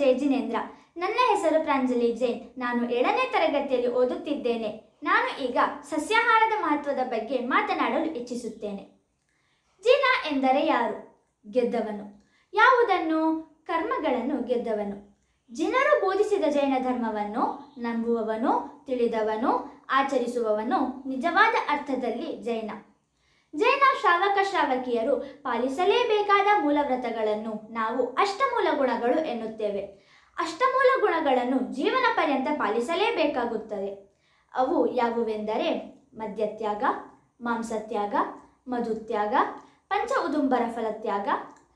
J Jinendra ನನ್ನ ಹೆಸರು ಪ್ರಾಂಜಲಿ ಜೈನ್. ನಾನು ಏಳನೇ ತರಗತಿಯಲ್ಲಿ ಓದುತ್ತಿದ್ದೇನೆ. ನಾನು ಈಗ ಸಸ್ಯಾಹಾರದ ಮಹತ್ವದ ಬಗ್ಗೆ ಮಾತನಾಡಲು ಇಚ್ಛಿಸುತ್ತೇನೆ. ಜಿನ ಎಂದರೆ ಯಾರು? ಗೆದ್ದವನು. ಯಾವುದನ್ನು? ಕರ್ಮಗಳನ್ನು ಗೆದ್ದವನು. ಜಿನರು ಬೋಧಿಸಿದ ಜೈನ ಧರ್ಮವನ್ನು ನಂಬುವವನು, ತಿಳಿದವನು, ಆಚರಿಸುವವನು, ನಿಜವಾದ ಅರ್ಥದಲ್ಲಿ ಜೈನ. ಜೈನ ಶ್ರಾವಕ ಶ್ರಾವಕಿಯರು ಪಾಲಿಸಲೇಬೇಕಾದ ಮೂಲವ್ರತಗಳನ್ನು ನಾವು ಅಷ್ಟಮೂಲ ಗುಣಗಳು ಎನ್ನುತ್ತೇವೆ. ಅಷ್ಟಮೂಲ ಗುಣಗಳನ್ನು ಜೀವನ ಪರ್ಯಂತ ಪಾಲಿಸಲೇಬೇಕಾಗುತ್ತದೆ. ಅವು ಯಾವುವೆಂದರೆ ಮದ್ಯತ್ಯಾಗ, ಮಾಂಸತ್ಯಾಗ, ಮಧುತ್ಯಾಗ ಪಂಚ ಉದುಂಬರ ಫಲತ್ಯಾಗ,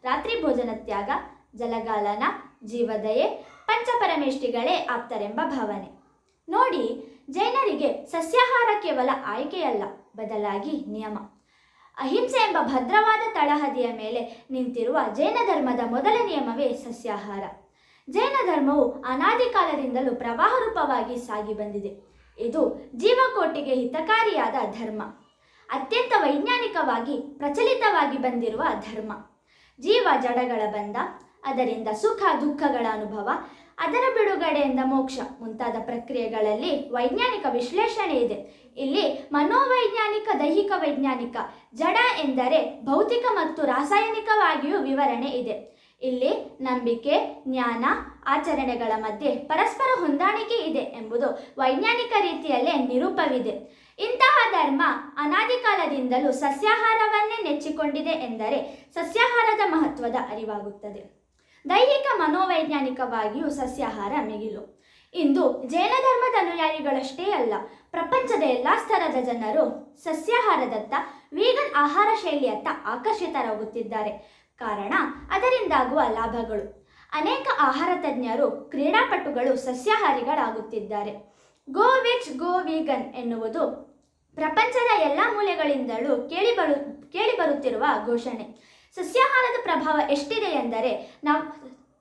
ರಾತ್ರಿ ಭೋಜನ ತ್ಯಾಗ, ಜಲಗಾಲನ ಜೀವದಯೆ, ಪಂಚಪರಮೇಷ್ಠಿಗಳೇ ಆಪ್ತರೆಂಬ ಭಾವನೆ. ನೋಡಿ, ಜೈನರಿಗೆ ಸಸ್ಯಾಹಾರ ಕೇವಲ ಆಯ್ಕೆಯಲ್ಲ, ಬದಲಾಗಿ ನಿಯಮ. ಅಹಿಂಸೆ ಎಂಬ ಭದ್ರವಾದ ತಳಹದಿಯ ಮೇಲೆ ನಿಂತಿರುವ ಜೈನ ಧರ್ಮದ ಮೊದಲ ನಿಯಮವೇ ಸಸ್ಯಾಹಾರ. ಜೈನ ಧರ್ಮವು ಅನಾದಿ ಕಾಲದಿಂದಲೂ ಪ್ರವಾಹ ರೂಪವಾಗಿ ಸಾಗಿ ಬಂದಿದೆ. ಇದು ಜೀವಕೋಟಿಗೆ ಹಿತಕಾರಿಯಾದ ಧರ್ಮ. ಅತ್ಯಂತ ವೈಜ್ಞಾನಿಕವಾಗಿ ಪ್ರಚಲಿತವಾಗಿ ಬಂದಿರುವ ಧರ್ಮ. ಜೀವ ಜಡಗಳ ಬಂಧ, ಅದರಿಂದ ಸುಖ ದುಃಖಗಳ ಅನುಭವ, ಅದರ ಬಿಡುಗಡೆಯಿಂದ ಮೋಕ್ಷ ಮುಂತಾದ ಪ್ರಕ್ರಿಯೆಗಳಲ್ಲಿ ವೈಜ್ಞಾನಿಕ ವಿಶ್ಲೇಷಣೆ ಇದೆ. ಇಲ್ಲಿ ದೈಹಿಕ ವೈಜ್ಞಾನಿಕ, ಜಡ ಎಂದರೆ ಭೌತಿಕ ಮತ್ತು ರಾಸಾಯನಿಕವಾಗಿಯೂ ವಿವರಣೆ ಇದೆ. ಇಲ್ಲಿ ನಂಬಿಕೆ, ಜ್ಞಾನ, ಆಚರಣೆಗಳ ಮಧ್ಯೆ ಪರಸ್ಪರ ಹೊಂದಾಣಿಕೆ ಇದೆ ಎಂಬುದು ವೈಜ್ಞಾನಿಕ ರೀತಿಯಲ್ಲೇ ನಿರೂಪವಿದೆ. ಇಂತಹ ಧರ್ಮ ಅನಾದಿ ಕಾಲದಿಂದಲೂ ಸಸ್ಯಾಹಾರವನ್ನೇ ನೆಚ್ಚಿಕೊಂಡಿದೆ ಎಂದರೆ ಸಸ್ಯಾಹಾರದ ಮಹತ್ವದ ಅರಿವಾಗುತ್ತದೆ. ದೈಹಿಕ ಮನೋವೈಜ್ಞಾನಿಕವಾಗಿಯೂ ಸಸ್ಯಾಹಾರ ಮಿಗಿಲು. ಇಂದು ಜೈನ ಧರ್ಮದ ಅನುಯಾಯಿಗಳಷ್ಟೇ ಅಲ್ಲ, ಪ್ರಪಂಚದ ಎಲ್ಲ ಸ್ತರದ ಜನರು ಸಸ್ಯಾಹಾರದತ್ತ ವೀಗನ್ ಆಹಾರ ಶೈಲಿಯತ್ತ ಆಕರ್ಷಿತರಾಗುತ್ತಿದ್ದಾರೆ. ಕಾರಣ ಅದರಿಂದಾಗುವ ಲಾಭಗಳು. ಅನೇಕ ಆಹಾರ ತಜ್ಞರು, ಕ್ರೀಡಾಪಟುಗಳು ಸಸ್ಯಾಹಾರಿಗಳಾಗುತ್ತಿದ್ದಾರೆ. ಗೋ ವಿಚ್ ಗೋ ವೀಗನ್ ಎನ್ನುವುದು ಪ್ರಪಂಚದ ಎಲ್ಲ ಮೂಲೆಗಳಿಂದಲೂ ಕೇಳಿಬರು ಕೇಳಿಬರುತ್ತಿರುವ ಘೋಷಣೆ. ಸಸ್ಯಾಹಾರದ ಪ್ರಭಾವ ಎಷ್ಟಿದೆ ಎಂದರೆ, ನಾವು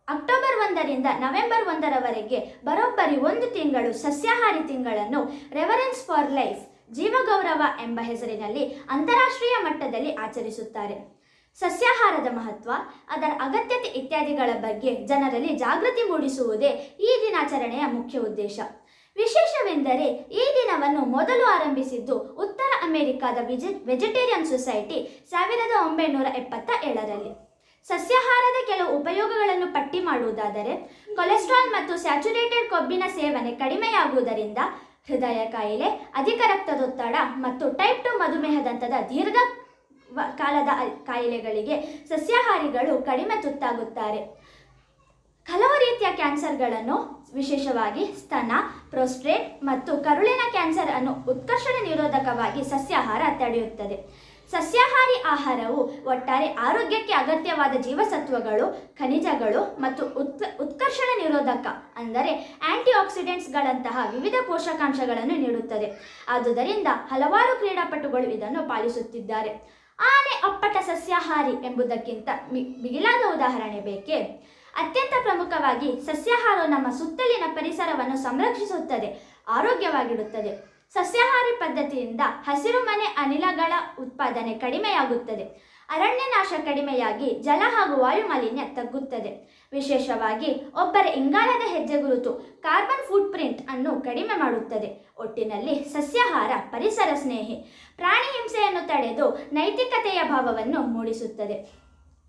ಅಕ್ಟೋಬರ್ ಒಂದರಿಂದ ನವೆಂಬರ್ ಒಂದರವರೆಗೆ ಬರೋಬ್ಬರಿ ಒಂದು ತಿಂಗಳು ಸಸ್ಯಾಹಾರಿ ತಿಂಗಳನ್ನು ರೆವರೆನ್ಸ್ ಫಾರ್ ಲೈಫ್, ಜೀವಗೌರವ ಎಂಬ ಹೆಸರಿನಲ್ಲಿ ಅಂತಾರಾಷ್ಟ್ರೀಯ ಮಟ್ಟದಲ್ಲಿ ಆಚರಿಸುತ್ತಾರೆ. ಸಸ್ಯಾಹಾರದ ಮಹತ್ವ, ಅದರ ಅಗತ್ಯತೆ ಇತ್ಯಾದಿಗಳ ಬಗ್ಗೆ ಜನರಲ್ಲಿ ಜಾಗೃತಿ ಮೂಡಿಸುವುದೇ ಈ ದಿನಾಚರಣೆಯ ಮುಖ್ಯ ಉದ್ದೇಶ. ವಿಶೇಷವೆಂದರೆ ಈ ದಿನವನ್ನು ಮೊದಲು ಆರಂಭಿಸಿದ್ದು ಉತ್ತರ ಅಮೆರಿಕಾದ ವಿಜೆ, ವೆಜಿಟೇರಿಯನ್ ಸೊಸೈಟಿ ಸಾವಿರದ ಒಂಬೈನೂರ ಎಪ್ಪತ್ತ ಏಳರಲ್ಲಿ. ಸಸ್ಯಾಹಾರದ ಕೆಲವು ಉಪಯೋಗಗಳನ್ನು ಪಟ್ಟಿ ಮಾಡುವುದಾದರೆ, ಕೊಲೆಸ್ಟ್ರಾಲ್ ಮತ್ತು ಸ್ಯಾಚುರೇಟೆಡ್ ಕೊಬ್ಬಿನ ಸೇವನೆ ಕಡಿಮೆಯಾಗುವುದರಿಂದ ಹೃದಯ ಕಾಯಿಲೆ, ಅಧಿಕ ರಕ್ತದೊತ್ತಡ ಮತ್ತು ಟೈಪ್ ಟು ಮಧುಮೇಹದಂತದ ದೀರ್ಘ ಕಾಲದ ಕಾಯಿಲೆಗಳಿಗೆ ಸಸ್ಯಾಹಾರಿಗಳು ಕಡಿಮೆ ತುತ್ತಾಗುತ್ತಾರೆ. ಹಲವು ರೀತಿಯ ಕ್ಯಾನ್ಸರ್ಗಳನ್ನು, ವಿಶೇಷವಾಗಿ ಸ್ತನ ಪ್ರೊಸ್ಟ್ರೇಟ್ ಮತ್ತು ಕರುಳಿನ ಕ್ಯಾನ್ಸರ್ ಅನ್ನು ಉತ್ಕರ್ಷಣ ನಿರೋಧಕವಾಗಿ ಸಸ್ಯಾಹಾರ ತಡೆಯುತ್ತದೆ. ಸಸ್ಯಾಹಾರಿ ಆಹಾರವು ಒಟ್ಟಾರೆ ಆರೋಗ್ಯಕ್ಕೆ ಅಗತ್ಯವಾದ ಜೀವಸತ್ವಗಳು, ಖನಿಜಗಳು ಮತ್ತು ಉತ್, ಉತ್ಕರ್ಷಣ ನಿರೋಧಕ, ಅಂದರೆ ಆಕ್ಸಿಡೆಂಟ್ಸ್ಗಳಂತಹ ವಿವಿಧ ಪೋಷಕಾಂಶಗಳನ್ನು ನೀಡುತ್ತದೆ. ಆದುದರಿಂದ ಹಲವಾರು ಕ್ರೀಡಾಪಟುಗಳು ಇದನ್ನು ಪಾಲಿಸುತ್ತಿದ್ದಾರೆ. ಆನೆ ಅಪ್ಪಟ ಸಸ್ಯಾಹಾರಿ ಎಂಬುದಕ್ಕಿಂತ ಮಿ- ಮಿಗಿಲಾದ ಉದಾಹರಣೆ ಬೇಕೇ? ಅತ್ಯಂತ ಪ್ರಮುಖವಾಗಿ ಸಸ್ಯಾಹಾರವು ನಮ್ಮ ಸುತ್ತಲಿನ ಪರಿಸರವನ್ನು ಸಂರಕ್ಷಿಸುತ್ತದೆ, ಆರೋಗ್ಯವಾಗಿಡುತ್ತದೆ. ಸಸ್ಯಾಹಾರಿ ಪದ್ಧತಿಯಿಂದ ಹಸಿರುಮನೆ ಅನಿಲಗಳ ಉತ್ಪಾದನೆ ಕಡಿಮೆಯಾಗುತ್ತದೆ. ಅರಣ್ಯ ನಾಶ ಕಡಿಮೆಯಾಗಿ ಜಲ ಹಾಗೂ ವಾಯು ಮಾಲಿನ್ಯ ತಗ್ಗುತ್ತದೆ. ವಿಶೇಷವಾಗಿ ಒಬ್ಬರ ಇಂಗಾಲದ ಹೆಜ್ಜೆಗುರುತು ಕಾರ್ಬನ್ ಫುಟ್ ಪ್ರಿಂಟ್ ಅನ್ನು ಕಡಿಮೆ ಮಾಡುತ್ತದೆ. ಒಟ್ಟಿನಲ್ಲಿ ಸಸ್ಯಾಹಾರ ಪರಿಸರ ಸ್ನೇಹಿ, ಪ್ರಾಣಿ ಹಿಂಸೆಯನ್ನು ತಡೆದು ನೈತಿಕತೆಯ ಭಾವವನ್ನು ಮೂಡಿಸುತ್ತದೆ.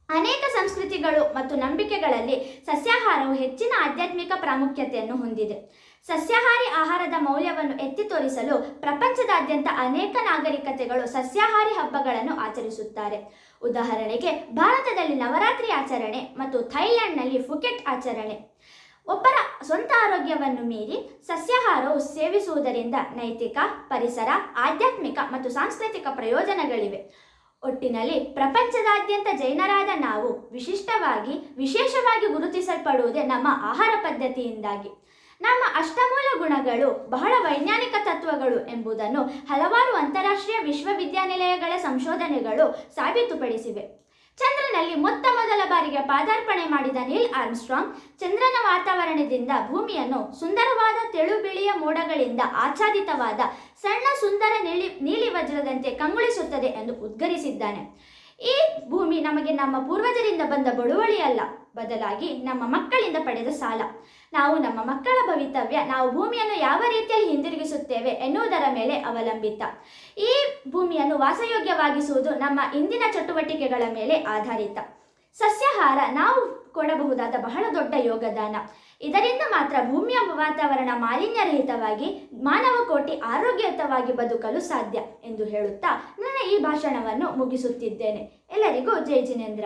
ಅನೇಕ ಸಂಸ್ಕೃತಿಗಳು ಮತ್ತು ನಂಬಿಕೆಗಳಲ್ಲಿ ಸಸ್ಯಾಹಾರವು ಹೆಚ್ಚಿನ ಆಧ್ಯಾತ್ಮಿಕ ಪ್ರಾಮುಖ್ಯತೆಯನ್ನು ಹೊಂದಿದೆ. ಸಸ್ಯಾಹಾರಿ ಆಹಾರದ ಮೌಲ್ಯವನ್ನು ಎತ್ತಿ ತೋರಿಸಲು ಪ್ರಪಂಚದಾದ್ಯಂತ ಅನೇಕ ನಾಗರಿಕತೆಗಳು ಸಸ್ಯಾಹಾರಿ ಹಬ್ಬಗಳನ್ನು ಆಚರಿಸುತ್ತಾರೆ. ಉದಾಹರಣೆಗೆ, ಭಾರತದಲ್ಲಿ ನವರಾತ್ರಿ ಆಚರಣೆ ಮತ್ತು ಥೈಲ್ಯಾಂಡ್ನಲ್ಲಿ ಫುಕೆಟ್ ಆಚರಣೆ. ಒಬ್ಬರ ಸ್ವಂತ ಆರೋಗ್ಯವನ್ನು ಮೀರಿ ಸಸ್ಯಾಹಾರವು ಸೇವಿಸುವುದರಿಂದ ನೈತಿಕ, ಪರಿಸರ, ಆಧ್ಯಾತ್ಮಿಕ ಮತ್ತು ಸಾಂಸ್ಕೃತಿಕ ಪ್ರಯೋಜನಗಳಿವೆ. ಒಟ್ಟಿನಲ್ಲಿ ಪ್ರಪಂಚದಾದ್ಯಂತ ಜೈನರಾದ ನಾವು ವಿಶಿಷ್ಟವಾಗಿ, ವಿಶೇಷವಾಗಿ ಗುರುತಿಸಲ್ಪಡುವುದೇ ನಮ್ಮ ಆಹಾರ ಪದ್ಧತಿಯಿಂದಾಗಿ. ನಮ್ಮ ಅಷ್ಟಮೂಲ ಗುಣಗಳು ಬಹಳ ವೈಜ್ಞಾನಿಕ ತತ್ವಗಳು ಎಂಬುದನ್ನು ಹಲವಾರು ಅಂತಾರಾಷ್ಟ್ರೀಯ ವಿಶ್ವವಿದ್ಯಾನಿಲಯಗಳ ಸಂಶೋಧನೆಗಳು ಸಾಬೀತುಪಡಿಸಿವೆ. ಚಂದ್ರನಲ್ಲಿ ಮೊತ್ತ ಮೊದಲ ಬಾರಿಗೆ ಪಾದಾರ್ಪಣೆ ಮಾಡಿದ ನೀಲ್ ಆರ್ಮ್ಸ್ಟ್ರಾಂಗ್ ಚಂದ್ರನ ವಾತಾವರಣದಿಂದ ಭೂಮಿಯನ್ನು ಸುಂದರವಾದ ತೆಳು ಬಿಳಿಯ ಮೋಡಗಳಿಂದ ಆಚ್ಛಾದಿತವಾದ ಸಣ್ಣ ಸುಂದರ ನೀಲಿ ನೀಲಿ ವಜ್ರದಂತೆ ಕಂಗೊಳಿಸುತ್ತದೆ ಎಂದು ಉದ್ಗರಿಸಿದ್ದಾನೆ. ಈ ಭೂಮಿ ನಮಗೆ ನಮ್ಮ ಪೂರ್ವಜರಿಂದ ಬಂದ ಬಳುವಳಿಯಲ್ಲ ಬದಲಾಗಿ ನಮ್ಮ ಮಕ್ಕಳಿಂದ ಪಡೆದ ಸಾಲ. ನಾವು ನಮ್ಮ ಮಕ್ಕಳ ಭವಿತವ್ಯ, ನಾವು ಭೂಮಿಯನ್ನು ಯಾವ ರೀತಿಯಲ್ಲಿ ಹಿಂದಿರುಗಿಸುತ್ತೇವೆ ಎನ್ನುವುದರ ಮೇಲೆ ಅವಲಂಬಿತ. ಈ ಭೂಮಿಯನ್ನು ವಾಸಯೋಗ್ಯವಾಗಿಸುವುದು ನಮ್ಮ ಇಂದಿನ ಚಟುವಟಿಕೆಗಳ ಮೇಲೆ ಆಧಾರಿತ. ಸಸ್ಯಾಹಾರ ನಾವು ಕೊಡಬಹುದಾದ ಬಹಳ ದೊಡ್ಡ ಯೋಗದಾನ. ಇದರಿಂದ ಮಾತ್ರ ಭೂಮಿಯ ವಾತಾವರಣ ಮಾಲಿನ್ಯರಹಿತವಾಗಿ ಮಾನವ ಕೋಟಿ ಆರೋಗ್ಯಯುತವಾಗಿ ಬದುಕಲು ಸಾಧ್ಯ ಎಂದು ಹೇಳುತ್ತಾ ಈ ಭಾಷಣವನ್ನು ಮುಗಿಸುತ್ತಿದ್ದೇನೆ. ಎಲ್ಲರಿಗೂ ಜೈ ಜಿನೇಂದ್ರ.